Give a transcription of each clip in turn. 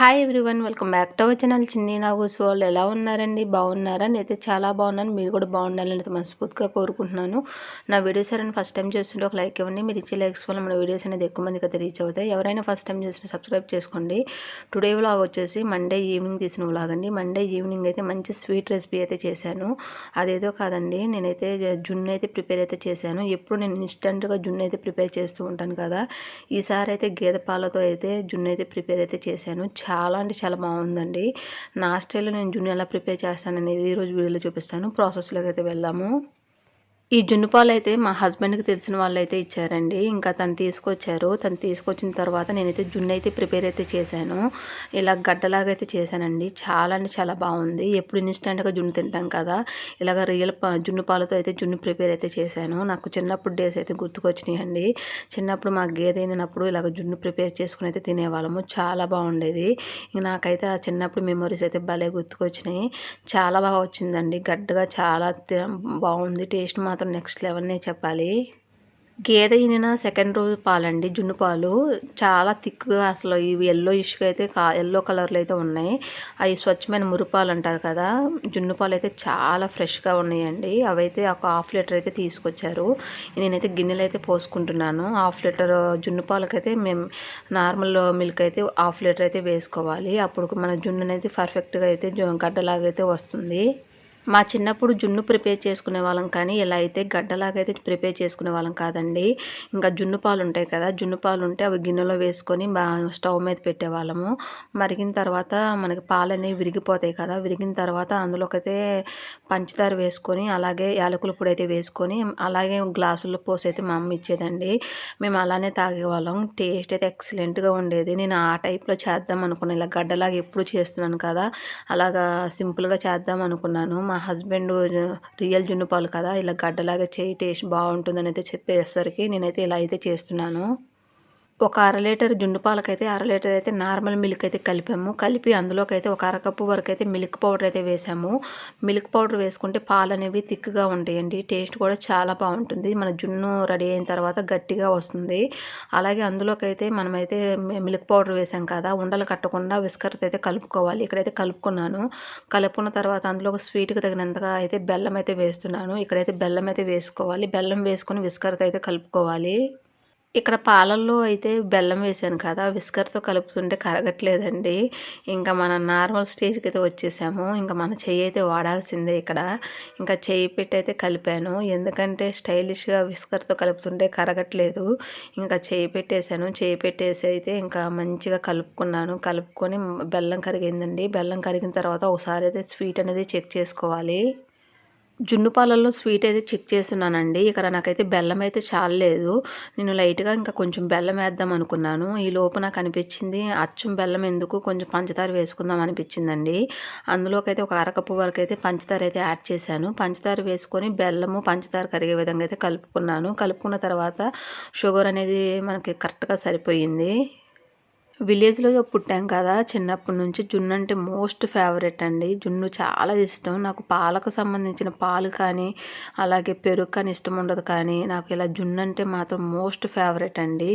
Hi everyone welcome back to our channel Chinni Nagu's వాళ్ళు ఎలా ఉన్నారండి? బాగున్నారా? నేనైతే చాలా బాగున్నాను. మీరు కూడా బాగుండాలని అయితే మనస్ఫూర్తిగా కోరుకుంటున్నాను. నా వీడియోస్ ఎవరైనా ఫస్ట్ టైం చూస్తుంటే ఒక లైక్ ఇవ్వండి. మీరు ఇచ్చే లైక్స్ వల్ల మన వీడియోస్ అనేది ఎక్కువ మందికి అయితే రీచ్ అవుతాయి. ఎవరైనా ఫస్ట్ టైం చూసిన సబ్స్క్రైబ్ చేసుకోండి. టుడే వ్లాగ్ వచ్చేసి మండే ఈవినింగ్ తీసిన వ్లాగ్ అండి. మండే ఈవినింగ్ అయితే మంచి స్వీట్ రెసిపీ అయితే చేశాను. అదేదో కాదండి. నేనైతే జున్ను అయితే ప్రిపేర్ అయితే చేశాను. ఎప్పుడు నేను ఇన్స్టెంట్గా జున్ను అయితే ప్రిపేర్ చేస్తూ ఉంటాను కదా. ఈసారి అయితే గేదె పాలతో అయితే జున్ను అయితే ప్రిపేర్ అయితే చేశాను. చాలా అంటే చాలా బాగుందండి. నా స్టైల్లో నేను జున్ను ఎలా ప్రిపేర్ చేస్తాననేది ఈరోజు వీడియోలో చూపిస్తాను. ప్రాసెస్లోకి అయితే వెళ్దాము. ఈ జున్ను పాలు అయితే మా హస్బెండ్కి తెలిసిన వాళ్ళు అయితే ఇచ్చారండి. ఇంకా తను తీసుకొచ్చారు. తను తీసుకొచ్చిన తర్వాత నేనైతే జున్ను అయితే ప్రిపేర్ అయితే చేశాను. ఇలా గడ్డలాగా అయితే చేశానండి. చాలా అంటే చాలా బాగుంది. ఎప్పుడు ఇన్స్టెంట్గా జున్ను తింటాం కదా ఇలాగ రియల్ జున్ను పాలతో అయితే జున్ను ప్రిపేర్ అయితే చేశాను. నాకు చిన్నప్పుడు డేస్ అయితే గుర్తుకొచ్చినాయండి. చిన్నప్పుడు మా గేదె అయినప్పుడు ఇలాగ జున్ను ప్రిపేర్ చేసుకుని అయితే తినేవాళ్ళము. చాలా బాగుండేది. ఇంక నాకైతే ఆ చిన్నప్పుడు మెమొరీస్ అయితే భలే గుర్తుకొచ్చినాయి. చాలా బాగా వచ్చిందండి. గడ్డగా చాలా బాగుంది. టేస్ట్ మాత్రం మాత్రం నెక్స్ట్ లెవెల్నే చెప్పాలి. గేదె ఈనిన సెకండ్ రోజు పాలండి జున్ను పాలు. చాలా థిక్గా అసలు ఇవి ఎల్లో ఇష్గా అయితే కా ఎల్లో కలర్లో అయితే ఉన్నాయి. అవి స్వచ్ఛమైన మురుపాలు అంటారు కదా జున్ను పాలు అయితే చాలా ఫ్రెష్గా ఉన్నాయండి. అవైతే ఒక హాఫ్ లీటర్ అయితే తీసుకొచ్చారు. నేనైతే గిన్నెలు అయితే పోసుకుంటున్నాను. హాఫ్ లీటర్ జున్ను పాలకైతే మేము నార్మల్ మిల్క్ అయితే హాఫ్ లీటర్ అయితే వేసుకోవాలి. అప్పుడు మన జున్ను అనేది పర్ఫెక్ట్గా అయితే గడ్డలాగైతే వస్తుంది. మా చిన్నప్పుడు జున్ను ప్రిపేర్ చేసుకునే వాళ్ళం కానీ ఇలా అయితే గడ్డలాగైతే ప్రిపేర్ చేసుకునే వాళ్ళం కాదండి. ఇంకా జున్ను పాలు ఉంటాయి కదా జున్ను పాలు ఉంటే అవి గిన్నెలో వేసుకొని స్టవ్ మీద పెట్టేవాళ్ళము. మరిగిన తర్వాత మనకి పాలు అనేవి విరిగిపోతాయి కదా విరిగిన తర్వాత అందులోకైతే పంచదార వేసుకొని అలాగే యాలకుల పొడి అయితే వేసుకొని అలాగే గ్లాసుల్లో పోసి అయితే మా అమ్మ ఇచ్చేదండి. మేము అలానే తాగేవాళ్ళం. టేస్ట్ అయితే ఎక్సలెంట్గా ఉండేది. నేను ఆ టైప్లో చేద్దాం అనుకున్నాను ఇలా గడ్డలాగా ఎప్పుడు చేస్తున్నాను కదా అలాగా సింపుల్గా చేద్దాం అనుకున్నాను. మా హస్బెండ్ రియల్ జున్ను పాలు కదా ఇలా గడ్డలాగా చేయి టేస్ట్ బాగుంటుందని అయితే చెప్పేసరికి నేనైతే ఇలా అయితే చేస్తున్నాను. ఒక అర లీటర్ జున్ను పాలకైతే అర లీటర్ అయితే నార్మల్ మిల్క్ అయితే కలిపాము. కలిపి అందులోకి అయితే ఒక అరకప్పు వరకు అయితే మిల్క్ పౌడర్ అయితే వేసాము. మిల్క్ పౌడర్ వేసుకుంటే పాలు అనేవి థిక్గా ఉంటాయండి. టేస్ట్ కూడా చాలా బాగుంటుంది. మన జున్ను రెడీ అయిన తర్వాత గట్టిగా వస్తుంది. అలాగే అందులోకి అయితే మనమైతే మిల్క్ పౌడర్ వేసాం కదా ఉండలు కట్టకుండా విస్కర్తో అయితే కలుపుకోవాలి. ఇక్కడైతే కలుపుకున్నాను. కలుపుకున్న తర్వాత అందులో ఒక స్వీట్కి తగినంతగా అయితే బెల్లం అయితే వేస్తున్నాను. ఇక్కడైతే బెల్లం అయితే వేసుకోవాలి. బెల్లం వేసుకొని విస్కర్తో అయితే కలుపుకోవాలి. ఇక్కడ పాలల్లో అయితే బెల్లం వేసాను కదా విస్కర్తో కలుపుతుంటే కరగట్లేదండి. ఇంకా మన నార్మల్ స్టేజ్కి అయితే వచ్చేసాము. ఇంకా మన చెయ్యి అయితే వాడాల్సిందే ఇక్కడ. ఇంకా చెయ్యి పెట్టి అయితే కలిపాను. ఎందుకంటే స్టైలిష్గా విస్కర్తో కలుపుతుంటే కరగట్లేదు. ఇంకా చెయ్యి పెట్టేశాను. చెయ్యి పెట్టేసి అయితే ఇంకా మంచిగా కలుపుకున్నాను. కలుపుకొని బెల్లం కరిగిందండి. బెల్లం కరిగిన తర్వాత ఒకసారి అయితే స్వీట్ అనేది చెక్ చేసుకోవాలి. జున్ను పాలల్లో స్వీట్ అయితే చెక్ చేస్తున్నానండి. ఇక్కడ నాకైతే బెల్లం అయితే చాలలేదు. నేను లైట్గా ఇంకా కొంచెం బెల్లం వేద్దాం అనుకున్నాను. ఈ లోపు నాకు అనిపించింది అచ్చం బెల్లం ఎందుకు కొంచెం పంచదార వేసుకుందాం అనిపించిందండి. అందులోకైతే ఒక అరకప్పు వరకు అయితే పంచదార అయితే యాడ్ చేశాను. పంచదార వేసుకొని బెల్లము పంచదార కరిగే విధంగా అయితే కలుపుకున్నాను. కలుపుకున్న తర్వాత షుగర్ అనేది మనకి కరెక్ట్గా సరిపోయింది. విలేజ్లో పుట్టాం కదా చిన్నప్పటి నుంచి జున్ను అంటే మోస్ట్ ఫేవరెట్ అండి. జున్ను చాలా ఇష్టం. నాకు పాలకు సంబంధించిన పాలు కానీ అలాగే పెరుగు కానీ ఇష్టం ఉండదు కానీ నాకు ఇలా జున్ను అంటే మాత్రం మోస్ట్ ఫేవరెట్ అండి.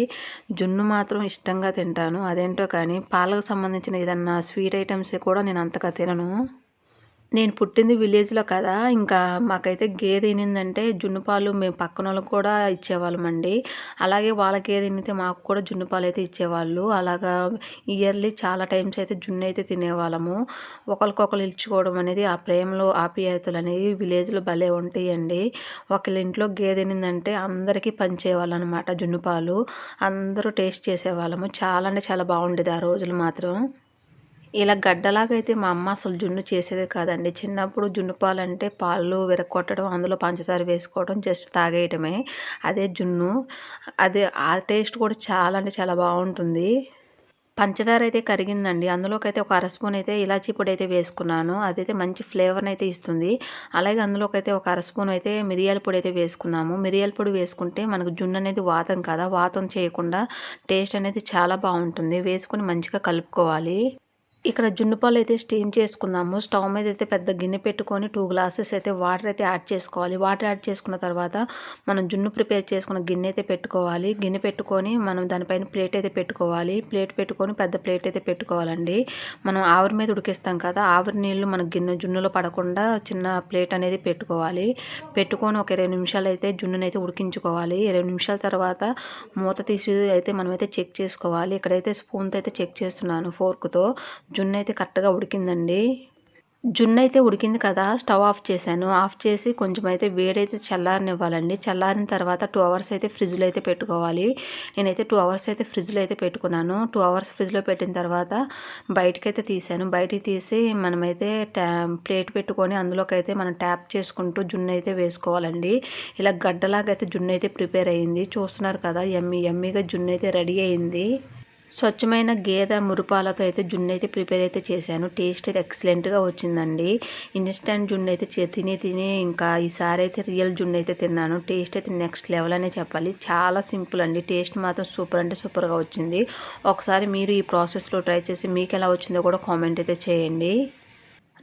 జున్ను మాత్రం ఇష్టంగా తింటాను. అదేంటో కానీ పాలకు సంబంధించిన ఏదన్నా స్వీట్ ఐటమ్స్ కూడా నేను అంతగా తినను. నేను పుట్టింది విలేజ్లో కదా ఇంకా మాకైతే గేదె ఏనిందంటే జున్ను పాలు మేము పక్కన వాళ్ళకి కూడా ఇచ్చేవాళ్ళమండి. అలాగే వాళ్ళ గేదె ఏనితే మాకు కూడా జున్ను పాలు అయితే ఇచ్చేవాళ్ళు. అలాగా ఇయర్లీ చాలా టైమ్స్ అయితే జున్ను అయితే తినేవాళ్ళము. ఒకరికొకరు ఇచ్చుకోవడం అనేది ఆ ప్రేమలో ఆప్యాయతలు అనేవి విలేజ్లో భలే ఉంటాయండి. ఒకళ్ళ ఇంట్లో గేదె ఏనిందంటే అందరికీ పంచేవాళ్ళు అనమాట జున్ను పాలు. అందరూ టేస్ట్ చేసేవాళ్ళము. చాలా అంటే చాలా బాగుండేది ఆ రోజులు మాత్రం. ఇలా గడ్డలాగా అయితే మా అమ్మ అసలు జున్ను చేసేదే కాదండి. చిన్నప్పుడు జున్ను పాలు అంటే పాలు విరగొట్టడం అందులో పంచదార వేసుకోవడం జస్ట్ తాగేయటమే. అదే జున్ను అదే ఆ టేస్ట్ కూడా చాలా అంటే చాలా బాగుంటుంది. పంచదార అయితే కరిగిందండి. అందులోకి అయితే ఒక అర స్పూన్ అయితే ఇలాచీ పొడి అయితే వేసుకున్నాను. అదైతే మంచి ఫ్లేవర్ని అయితే ఇస్తుంది. అలాగే అందులోకి అయితే ఒక అర స్పూన్ అయితే మిరియాల పొడి అయితే వేసుకున్నాము. మిరియాల పొడి వేసుకుంటే మనకు జున్ను అనేది వాతం కదా. వాతం చేయకుండా టేస్ట్ అనేది చాలా బాగుంటుంది. వేసుకొని మంచిగా కలుపుకోవాలి. ఇక్కడ జున్ను పాలు అయితే స్టీమ్ చేసుకుందాము. స్టవ్ మీద అయితే పెద్ద గిన్నె పెట్టుకొని టూ గ్లాసెస్ అయితే వాటర్ అయితే యాడ్ చేసుకోవాలి. వాటర్ యాడ్ చేసుకున్న తర్వాత మనం జున్ను ప్రిపేర్ చేసుకున్న గిన్నె అయితే పెట్టుకోవాలి. గిన్నె పెట్టుకొని మనం దానిపైన ప్లేట్ అయితే పెట్టుకోవాలి. ప్లేట్ పెట్టుకొని పెద్ద ప్లేట్ అయితే పెట్టుకోవాలండి. మనం ఆవిరి మీద ఉడికిస్తాం కదా ఆవిరి నీళ్ళు మన గిన్నె జున్నులో పడకుండా చిన్న ప్లేట్ అనేది పెట్టుకోవాలి. పెట్టుకొని ఒక ఇరవై నిమిషాలు అయితే జున్నునైతే అయితే ఉడికించుకోవాలి. ఇరవై నిమిషాల తర్వాత మూత తీసి అయితే మనమైతే చెక్ చేసుకోవాలి. ఇక్కడైతే స్పూన్తో అయితే చెక్ చేస్తున్నాను ఫోర్క్తో జున్ను అయితే కరెక్ట్గా ఉడికిందండి. జున్ను అయితే ఉడికింది కదా స్టవ్ ఆఫ్ చేశాను. ఆఫ్ చేసి కొంచెం అయితే వేడైతే చల్లారనివ్వాలండి. చల్లారిన తర్వాత టూ అవర్స్ అయితే ఫ్రిడ్జ్లో అయితే పెట్టుకోవాలి. నేనైతే టూ అవర్స్ అయితే ఫ్రిడ్జ్లో అయితే పెట్టుకున్నాను. టూ అవర్స్ ఫ్రిడ్జ్లో పెట్టిన తర్వాత బయటకి అయితే తీసాను బయటికి తీసి మనమైతే ట్యా ప్లేట్ పెట్టుకొని అందులోకైతే మనం ట్యాప్ చేసుకుంటూ జున్ను అయితే వేసుకోవాలండి. ఇలా గడ్డలాగా అయితే జున్ను అయితే ప్రిపేర్ అయ్యింది చూస్తున్నారు కదా ఎమ్మి ఎమ్మిగా జున్ను అయితే రెడీ అయింది. స్వచ్ఛమైన గేదె మురుపాలతో అయితే జున్ను అయితే ప్రిపేర్ అయితే చేశాను. టేస్ట్ అయితే ఎక్సలెంట్గా వచ్చిందండి. ఇన్స్టెంట్ జున్ను అయితే తిని తిని ఇంకా ఈసారి అయితే రియల్ జున్ను అయితే తిన్నాను. టేస్ట్ అయితే నెక్స్ట్ లెవెల్ అనే చెప్పాలి. చాలా సింపుల్ అండి. టేస్ట్ మాత్రం సూపర్ అంటే సూపర్గా వచ్చింది. ఒకసారి మీరు ఈ ప్రాసెస్లో ట్రై చేసి మీకు ఎలా వచ్చిందో కూడా కామెంట్ అయితే చేయండి.